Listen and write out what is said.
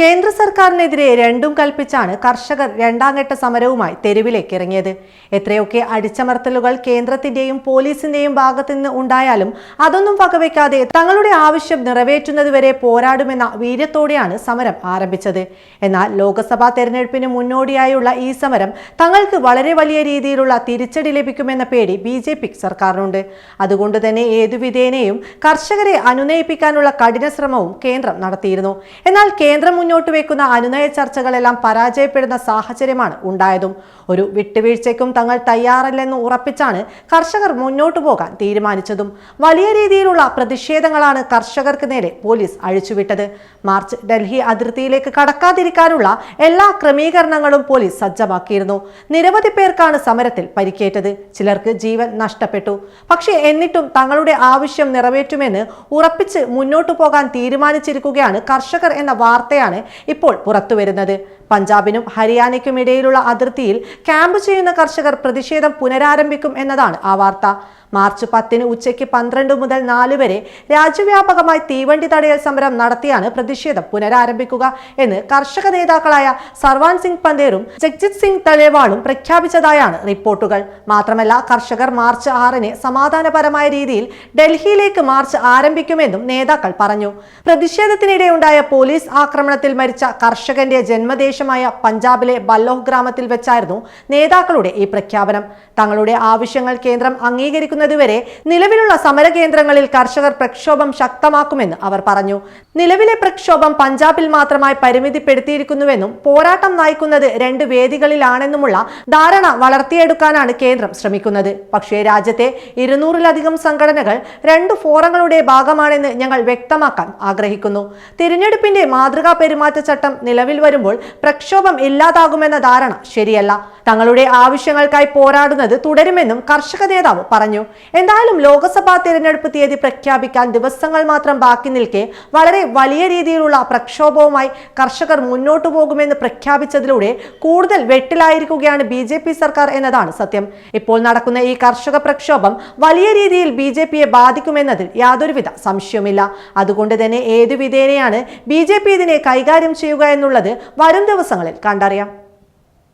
കേന്ദ്ര സർക്കാരിനെതിരെ രണ്ടും കൽപ്പിച്ചാണ് കർഷകർ രണ്ടാം ഘട്ട സമരവുമായി തെരുവിലേക്ക് ഇറങ്ങിയത്. എത്രയൊക്കെ അടിച്ചമർത്തലുകൾ കേന്ദ്രത്തിന്റെയും പോലീസിന്റെയും ഭാഗത്തു നിന്ന് ഉണ്ടായാലും അതൊന്നും വകവെക്കാതെ തങ്ങളുടെ ആവശ്യം നിറവേറ്റുന്നതുവരെ പോരാടുമെന്ന വീര്യത്തോടെയാണ് സമരം ആരംഭിച്ചത്. എന്നാൽ ലോക്സഭാ തെരഞ്ഞെടുപ്പിന് മുന്നോടിയായുള്ള ഈ സമരം തങ്ങൾക്ക് വളരെ വലിയ രീതിയിലുള്ള തിരിച്ചടി ലഭിക്കുമെന്ന പേടി ബി ജെ പി സർക്കാരിനുണ്ട്. അതുകൊണ്ട് തന്നെ ഏതുവിധേനയും കർഷകരെ അനുനയിപ്പിക്കാനുള്ള കഠിന ശ്രമവും കേന്ദ്രം നടത്തിയിരുന്നു. എന്നാൽ കേന്ദ്രം മുന്നോട്ട് വെക്കുന്ന അനുനയ ചർച്ചകളെല്ലാം പരാജയപ്പെടുന്ന സാഹചര്യമാണ് ഉണ്ടായതും. ഒരു വിട്ടുവീഴ്ചയ്ക്കും തങ്ങൾ തയ്യാറല്ലെന്ന് ഉറപ്പിച്ചാണ് കർഷകർ മുന്നോട്ടു പോകാൻ തീരുമാനിച്ചതും. വലിയ രീതിയിലുള്ള പ്രതിഷേധങ്ങളാണ് കർഷകർക്ക് നേരെ പോലീസ് അഴിച്ചുവിട്ടത്. മാർച്ച് ഡൽഹി അതിർത്തിയിലേക്ക് കടക്കാതിരിക്കാനുള്ള എല്ലാ ക്രമീകരണങ്ങളും പോലീസ് സജ്ജമാക്കിയിരുന്നു. നിരവധി പേർക്കാണ് സമരത്തിൽ പരിക്കേറ്റത്. ചിലർക്ക് ജീവൻ നഷ്ടപ്പെട്ടു. പക്ഷേ എന്നിട്ടും തങ്ങളുടെ ആവശ്യം നിറവേറ്റുമെന്ന് ഉറപ്പിച്ച് മുന്നോട്ടു പോകാൻ തീരുമാനിച്ചിരിക്കുകയാണ് കർഷകർ എന്ന വാർത്തയാണ് ഇപ്പോൾ പുറത്തുവരുന്നത് പഞ്ചാബിനും ഹരിയാനയ്ക്കും ഇടയിലുള്ള അതിർത്തിയിൽ ക്യാമ്പ് ചെയ്യുന്ന കർഷകർ പ്രതിഷേധം പുനരാരംഭിക്കും എന്നതാണ് ആ വാർത്ത. മാർച്ച് പത്തിന് ഉച്ചയ്ക്ക് പന്ത്രണ്ട് മുതൽ നാല് വരെ രാജ്യവ്യാപകമായി തീവണ്ടി തടയൽ സമരം നടത്തിയാണ് പ്രതിഷേധം പുനരാരംഭിക്കുക എന്ന് കർഷക നേതാക്കളായ സർവാൻ സിംഗ് പന്തേറും ജഗ്ജിത് സിംഗ് തലേവാളും പ്രഖ്യാപിച്ചതായാണ് റിപ്പോർട്ടുകൾ. മാത്രമല്ല കർഷകർ മാർച്ച് ആറിന് സമാധാനപരമായ രീതിയിൽ ഡൽഹിയിലേക്ക് മാർച്ച് ആരംഭിക്കുമെന്നും നേതാക്കൾ പറഞ്ഞു. പ്രതിഷേധത്തിനിടെ ഉണ്ടായ പോലീസ് ആക്രമണത്തിൽ മരിച്ച കർഷകന്റെ ജന്മദേശമായ പഞ്ചാബിലെ ബല്ലോഹ് ഗ്രാമത്തിൽ വെച്ചായിരുന്നു നേതാക്കളുടെ ഈ പ്രഖ്യാപനം. തങ്ങളുടെ ആവശ്യങ്ങൾ കേന്ദ്രം അംഗീകരിക്കുന്നതുവരെ നിലവിലുള്ള സമര കേന്ദ്രങ്ങളിൽ കർഷകർ പ്രക്ഷോഭം ശക്തമാക്കുമെന്ന് അവർ പറഞ്ഞു. നിലവിലെ പ്രക്ഷോഭം പഞ്ചാബിൽ മാത്രമായി പരിമിതിപ്പെടുത്തിയിരിക്കുന്നുവെന്നും പോരാട്ടം നയിക്കുന്നത് രണ്ട് വേദികളിലാണെന്നുമുള്ള ധാരണ വളർത്തിയെടുക്കാനാണ് കേന്ദ്രം ശ്രമിക്കുന്നത്. പക്ഷേ രാജ്യത്തെ ഇരുന്നൂറിലധികം സംഘടനകൾ രണ്ട് ഫോറങ്ങളുടെ ഭാഗമാണെന്ന് ഞങ്ങൾ വ്യക്തമാക്കാൻ ആഗ്രഹിക്കുന്നു. തിരഞ്ഞെടുപ്പിന്റെ മാതൃകാ പെരുമാറ്റച്ചട്ടം നിലവിൽ വരുമ്പോൾ പ്രക്ഷോഭം ഇല്ലാതാകുമെന്ന ധാരണ ശരിയല്ല. തങ്ങളുടെ ആവശ്യങ്ങൾക്കായി പോരാടുന്നത് തുടരുമെന്നും കർഷക നേതാവ് പറഞ്ഞു. എന്തായാലും ലോക്സഭാ തിരഞ്ഞെടുപ്പ് തീയതി പ്രഖ്യാപിക്കാൻ ദിവസങ്ങൾ മാത്രം ബാക്കി നിൽക്കെ വളരെ വലിയ രീതിയിലുള്ള പ്രക്ഷോഭവുമായി കർഷകർ മുന്നോട്ടു പോകുമെന്ന് പ്രഖ്യാപിച്ചതിലൂടെ കൂടുതൽ വെട്ടിലായിരിക്കുകയാണ് ബി സർക്കാർ എന്നതാണ് സത്യം. ഇപ്പോൾ നടക്കുന്ന ഈ കർഷക പ്രക്ഷോഭം വലിയ രീതിയിൽ ബി ജെ പിയെ ബാധിക്കുമെന്നതിൽ യാതൊരുവിധ സംശയവുമില്ല. അതുകൊണ്ട് തന്നെ ഏതു വിധേനയാണ് ബി ജെ പി ഇതിനെ കൈകാര്യം ചെയ്യുക എന്നുള്ളത് വരും ദിവസങ്ങളിൽ കണ്ടറിയാം.